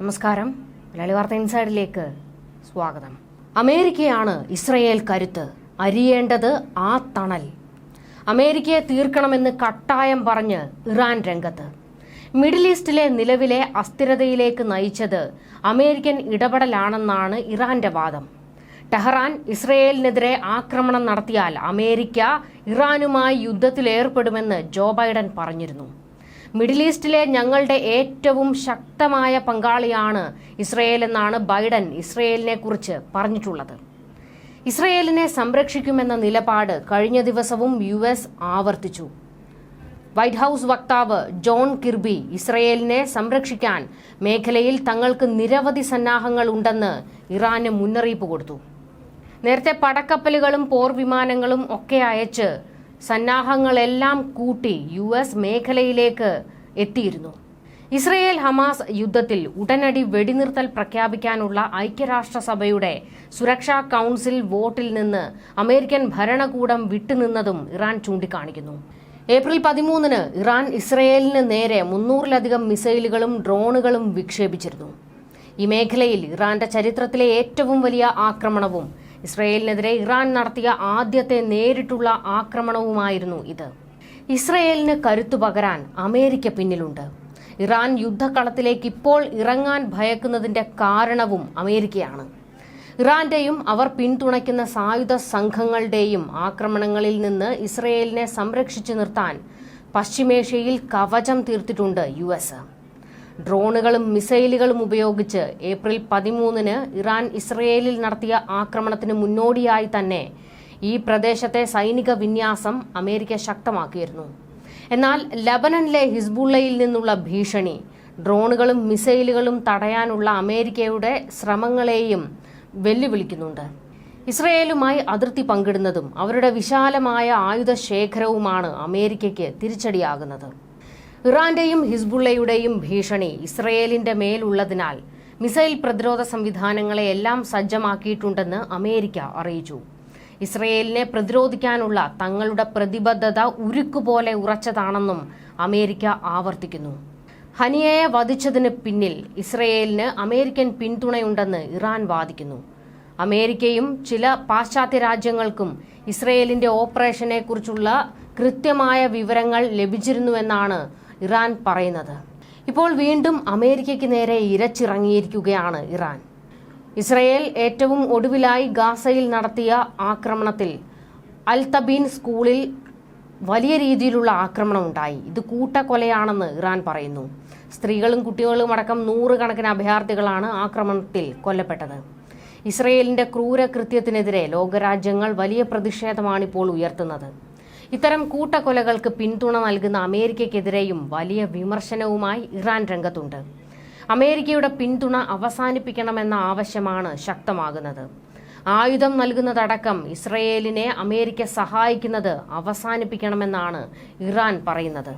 നമസ്കാരം. മലയാളി വാർത്ത ഇൻസൈഡിലേക്ക് സ്വാഗതം. അമേരിക്കയാണ് ഇസ്രയേൽ കരുത്ത് അരിയേണ്ടത് ആ തണൽ. അമേരിക്കയെ തീർക്കണമെന്ന് കട്ടായം പറഞ്ഞ് ഇറാൻ രംഗത്ത്. മിഡിൽ ഈസ്റ്റിലെ നിലവിലെ അസ്ഥിരതയിലേക്ക് നയിച്ചത് അമേരിക്കൻ ഇടപെടലാണെന്നാണ് ഇറാന്റെ വാദം. ടെഹ്റാൻ ഇസ്രയേലിനെതിരെ ആക്രമണം നടത്തിയാൽ അമേരിക്ക ഇറാനുമായി യുദ്ധത്തിലേർപ്പെടുമെന്ന് ജോ ബൈഡൻ പറഞ്ഞിരുന്നു. മിഡിൽ ഈസ്റ്റിലെ ഞങ്ങളുടെ ഏറ്റവും ശക്തമായ പങ്കാളിയാണ് ഇസ്രയേൽ എന്നാണ് ബൈഡൻ ഇസ്രയേലിനെ കുറിച്ച് പറഞ്ഞിട്ടുള്ളത്. ഇസ്രയേലിനെ സംരക്ഷിക്കുമെന്ന നിലപാട് കഴിഞ്ഞ ദിവസവും യു എസ് ആവർത്തിച്ചു. വൈറ്റ് ഹൌസ് വക്താവ് ജോൺ കിർബി ഇസ്രയേലിനെ സംരക്ഷിക്കാൻ മേഖലയിൽ തങ്ങൾക്ക് നിരവധി സന്നാഹങ്ങൾ ഉണ്ടെന്ന് ഇറാന് മുന്നറിയിപ്പ് കൊടുത്തു. നേരത്തെ പടക്കപ്പലുകളും പോർവിമാനങ്ങളും ഒക്കെ അയച്ച് സന്നാഹങ്ങളെല്ലാം കൂട്ടി യു എസ് മേഖലയിലേക്ക് എത്തിയിരുന്നു. ഇസ്രയേൽ ഹമാസ് യുദ്ധത്തിൽ ഉടനടി വെടിനിർത്തൽ പ്രഖ്യാപിക്കാനുള്ള ഐക്യരാഷ്ട്രസഭയുടെ സുരക്ഷാ കൗൺസിൽ വോട്ടിൽ നിന്ന് അമേരിക്കൻ ഭരണകൂടം വിട്ടുനിന്നതും ഇറാൻ ചൂണ്ടിക്കാണിക്കുന്നു. ഏപ്രിൽ പതിമൂന്നിന് ഇറാൻ ഇസ്രയേലിന് നേരെ മുന്നൂറിലധികം മിസൈലുകളും ഡ്രോണുകളും വിക്ഷേപിച്ചിരുന്നു. ഈ മേഖലയിൽ ഇറാന്റെ ചരിത്രത്തിലെ ഏറ്റവും വലിയ ആക്രമണവും ഇസ്രയേലിനെതിരെ ഇറാൻ നടത്തിയ ആദ്യത്തെ നേരിട്ടുള്ള ആക്രമണവുമായിരുന്നു ഇത്. ഇസ്രയേലിന് കരുത്തു പകരാൻ അമേരിക്ക പിന്നിലുണ്ട്. ഇറാൻ യുദ്ധക്കളത്തിലേക്ക് ഇപ്പോൾ ഇറങ്ങാൻ ഭയക്കുന്നതിന്റെ കാരണവും അമേരിക്കയാണ്. ഇറാന്റെയും അവർ പിന്തുണയ്ക്കുന്ന സായുധ സംഘങ്ങളുടെയും ആക്രമണങ്ങളിൽ നിന്ന് ഇസ്രയേലിനെ സംരക്ഷിച്ചു നിർത്താൻ പശ്ചിമേഷ്യയിൽ കവചം തീർത്തിട്ടുണ്ട് യു ഡ്രോണുകളും മിസൈലുകളും ഉപയോഗിച്ച് ഏപ്രിൽ പതിമൂന്നിന് ഇറാൻ ഇസ്രയേലിൽ നടത്തിയ ആക്രമണത്തിന് മുന്നോടിയായി തന്നെ ഈ പ്രദേശത്തെ സൈനിക വിന്യാസം അമേരിക്ക ശക്തമാക്കിയിരുന്നു. എന്നാൽ ലബനനിലെ ഹിസ്ബുള്ളയിൽ നിന്നുള്ള ഭീഷണി ഡ്രോണുകളും മിസൈലുകളും തടയാനുള്ള അമേരിക്കയുടെ ശ്രമങ്ങളെയും വെല്ലുവിളിക്കുന്നുണ്ട്. ഇസ്രയേലുമായി അതിർത്തി പങ്കിടുന്നതും അവരുടെ വിശാലമായ ആയുധ ശേഖരവുമാണ് അമേരിക്കയ്ക്ക് തിരിച്ചടിയാകുന്നത്. ഇറാന്റെയും ഹിസ്ബുള്ളയുടെയും ഭീഷണി ഇസ്രയേലിന്റെ മേലുള്ളതിനാൽ മിസൈൽ പ്രതിരോധ സംവിധാനങ്ങളെ എല്ലാം സജ്ജമാക്കിയിട്ടുണ്ടെന്ന് അമേരിക്ക അറിയിച്ചു. ഇസ്രയേലിനെ പ്രതിരോധിക്കാനുള്ള തങ്ങളുടെ പ്രതിബദ്ധത ഉരുക്കുപോലെ ഉറച്ചതാണെന്നും അമേരിക്ക ആവർത്തിക്കുന്നു. ഹനിയയെ വധിച്ചതിന് പിന്നിൽ ഇസ്രയേലിന് അമേരിക്കൻ പിന്തുണയുണ്ടെന്ന് ഇറാൻ വാദിക്കുന്നു. അമേരിക്കയും ചില പാശ്ചാത്യ രാജ്യങ്ങൾക്കും ഇസ്രയേലിന്റെ ഓപ്പറേഷനെക്കുറിച്ചുള്ള കൃത്യമായ വിവരങ്ങൾ ലഭിച്ചിരുന്നുവെന്നാണ് ഇറാൻ പറയുന്നത്. ഇപ്പോൾ വീണ്ടും അമേരിക്കയ്ക്ക് നേരെ ഇരച്ചിറങ്ങിയിരിക്കുകയാണ് ഇറാൻ. ഇസ്രയേൽ ഏറ്റവും ഒടുവിലായി ഗാസയിൽ നടത്തിയ ആക്രമണത്തിൽ അൽ തബീൻ സ്കൂളിൽ വലിയ രീതിയിലുള്ള ആക്രമണം ഉണ്ടായി. ഇത് കൂട്ടക്കൊലയാണെന്ന് ഇറാൻ പറയുന്നു. സ്ത്രീകളും കുട്ടികളും അടക്കം നൂറുകണക്കിന് അഭയാർത്ഥികളാണ് ആക്രമണത്തിൽ കൊല്ലപ്പെട്ടത്. ഇസ്രയേലിന്റെ ക്രൂരകൃത്യത്തിനെതിരെ ലോകരാജ്യങ്ങൾ വലിയ പ്രതിഷേധമാണിപ്പോൾ ഉയർത്തുന്നത്. ഇത്തരം കൂട്ടക്കൊലകൾക്ക് പിന്തുണ നൽകുന്ന അമേരിക്കയ്ക്കെതിരെയും വലിയ വിമർശനവുമായി ഇറാൻ രംഗത്തുണ്ട്. അമേരിക്കയുടെ പിന്തുണ അവസാനിപ്പിക്കണമെന്ന ആവശ്യമാണ് ശക്തമാകുന്നത്. ആയുധം നൽകുന്നതടക്കം ഇസ്രയേലിനെ അമേരിക്ക സഹായിക്കുന്നത് അവസാനിപ്പിക്കണമെന്നാണ് ഇറാൻ പറയുന്നത്.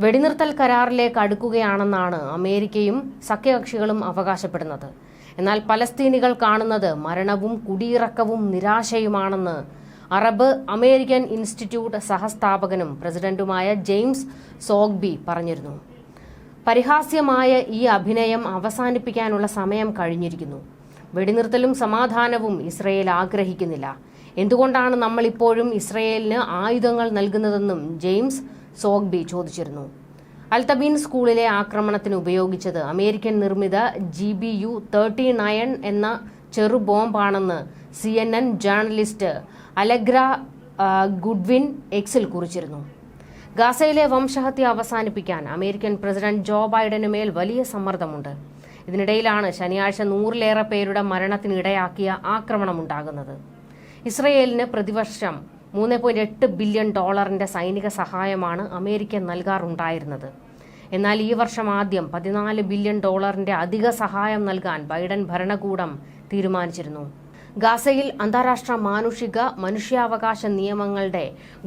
വെടിനിർത്തൽ കരാറിലേക്ക് അടുക്കുകയാണെന്നാണ് അമേരിക്കയും സഖ്യകക്ഷികളും അവകാശപ്പെടുന്നത്. എന്നാൽ പലസ്തീനികൾ കാണുന്നത് മരണവും കുടിയിറക്കവും നിരാശയുമാണെന്ന് അറബ് അമേരിക്കൻ ഇൻസ്റ്റിറ്റ്യൂട്ട് സഹസ്ഥാപകനും പ്രസിഡന്റുമായ ജെയിംസ് സോഗ്ബി പറഞ്ഞിരുന്നു. പരിഹാസ്യമായ ഈ അഭിനയം അവസാനിപ്പിക്കാനുള്ള സമയം കഴിഞ്ഞിരിക്കുന്നു. വെടിനിർത്തലും സമാധാനവും ഇസ്രയേൽ ആഗ്രഹിക്കുന്നില്ല. എന്തുകൊണ്ടാണ് നമ്മൾ ഇപ്പോഴും ഇസ്രയേലിന് ആയുധങ്ങൾ നൽകുന്നതെന്നും ജെയിംസ് സോഗ്ബി ചോദിച്ചിരുന്നു. അൽതബീൻ സ്കൂളിലെ ആക്രമണത്തിന് ഉപയോഗിച്ചത് അമേരിക്കൻ നിർമ്മിത G B U thirty nine എന്ന ചെറു ബോംബാണെന്ന് C N N journalist Allegra Goodwin എക്സിൽ കുറിച്ചിരുന്നു. ഗാസയിലെ വംശഹത്യ അവസാനിപ്പിക്കാൻ അമേരിക്കൻ പ്രസിഡന്റ് ജോ ബൈഡനു മേൽ വലിയ സമ്മർദ്ദമുണ്ട്. ഇതിനിടയിലാണ് ശനിയാഴ്ച നൂറിലേറെ പേരുടെ മരണത്തിനിടയാക്കിയ ആക്രമണമുണ്ടാകുന്നത്. ഇസ്രയേലിന് പ്രതിവർഷം മൂന്ന് പോയിന്റ് എട്ട് ബില്യൺ ഡോളറിന്റെ സൈനിക സഹായമാണ് അമേരിക്ക നൽകാറുണ്ടായിരുന്നത്. എന്നാൽ ഈ വർഷം ആദ്യം പതിനാല് ബില്യൺ ഡോളറിന്റെ അധിക സഹായം നൽകാൻ ബൈഡൻ ഭരണകൂടം തീരുമാനിച്ചിരുന്നു. ഗാസയിൽ അന്താരാഷ്ട്ര മാനുഷിക മനുഷ്യാവകാശ നിയമങ്ങളുടെ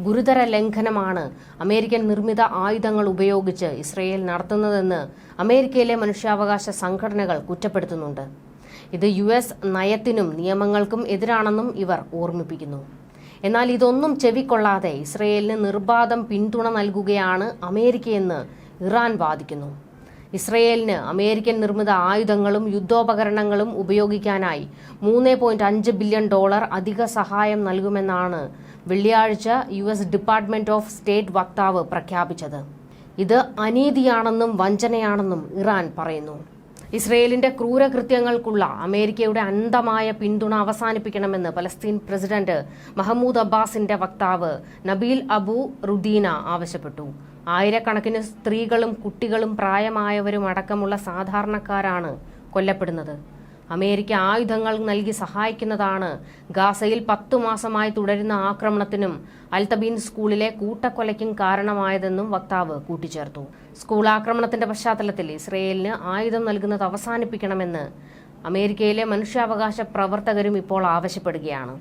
ഗുരുതര ലംഘനമാണ് അമേരിക്കൻ നിർമ്മിത ആയുധങ്ങൾ ഉപയോഗിച്ച് ഇസ്രയേൽ നടത്തുന്നതെന്ന് അമേരിക്കയിലെ മനുഷ്യാവകാശ സംഘടനകൾ കുറ്റപ്പെടുത്തുന്നുണ്ട്. ഇത് യു എസ് നയത്തിനും നിയമങ്ങൾക്കും എതിരാണെന്നും ഇവർ ഓർമ്മിപ്പിക്കുന്നു. എന്നാൽ ഇതൊന്നും ചെവിക്കൊള്ളാതെ ഇസ്രയേലിന് നിർബാധം പിന്തുണ നൽകുകയാണ് അമേരിക്കയെന്ന് ഇറാൻ വാദിക്കുന്നു. ഇസ്രയേലിന് അമേരിക്കൻ നിർമ്മിത ആയുധങ്ങളും യുദ്ധോപകരണങ്ങളും ഉപയോഗിക്കാനായി മൂന്ന് പോയിന്റ് അഞ്ച് ബില്യൺ ഡോളർ അധിക സഹായം നൽകുമെന്നാണ് വെള്ളിയാഴ്ച U S department of state വക്താവ് പ്രഖ്യാപിച്ചത്. ഇത് അനീതിയാണെന്നും വഞ്ചനയാണെന്നും ഇറാൻ പറയുന്നു. ഇസ്രയേലിന്റെ ക്രൂരകൃത്യങ്ങൾക്കുള്ള അമേരിക്കയുടെ അന്ധമായ പിന്തുണ അവസാനിപ്പിക്കണമെന്ന് പലസ്തീൻ പ്രസിഡന്റ് മഹമ്മൂദ് അബ്ബാസിന്റെ വക്താവ് നബീൽ അബു റുദീന ആവശ്യപ്പെട്ടു. ആയിരക്കണക്കിന് സ്ത്രീകളും കുട്ടികളും പ്രായമായവരും അടക്കമുള്ള സാധാരണക്കാരാണ് കൊല്ലപ്പെടുന്നത്. അമേരിക്ക ആയുധങ്ങൾ നൽകി സഹായിക്കുന്നതാണ് ഗാസയിൽ പത്തു മാസമായി തുടരുന്ന ആക്രമണത്തിനും അൽതബീൻ സ്കൂളിലെ കൂട്ടക്കൊലയ്ക്കും കാരണമായതെന്നും വക്താവ് കൂട്ടിച്ചേർത്തു. സ്കൂൾ ആക്രമണത്തിന്റെ പശ്ചാത്തലത്തിൽ ഇസ്രയേലിന് ആയുധം നൽകുന്നത് അവസാനിപ്പിക്കണമെന്ന് അമേരിക്കയിലെ മനുഷ്യാവകാശ പ്രവർത്തകരും ഇപ്പോൾ ആവശ്യപ്പെടുകയാണ്.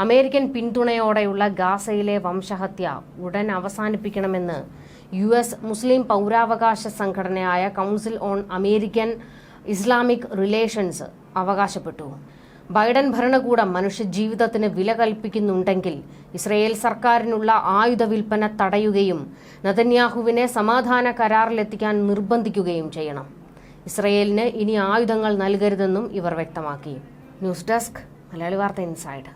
അമേരിക്കൻ പിന്തുണയോടെയുള്ള ഗാസയിലെ വംശഹത്യ ഉടൻ അവസാനിപ്പിക്കണമെന്ന് യു എസ് മുസ്ലിം പൗരാവകാശ സംഘടനയായ council on American Islamic relations അവകാശപ്പെട്ടു. ബൈഡൻ ഭരണകൂടം മനുഷ്യജീവിതത്തിന് വില കൽപ്പിക്കുന്നുണ്ടെങ്കിൽ ഇസ്രയേൽ സർക്കാരിനുള്ള ആയുധ വിൽപ്പന തടയുകയും നതന്യാഹുവിനെ സമാധാന കരാറിലെത്തിക്കാൻ നിർബന്ധിക്കുകയും ചെയ്യണം. ഇസ്രയേലിന് ഇനി ആയുധങ്ങൾ നൽകരുതെന്നും ഇവർ വ്യക്തമാക്കി. ന്യൂസ് ഡെസ്ക് മലയാളി വാർത്ത ഇൻസൈഡ്.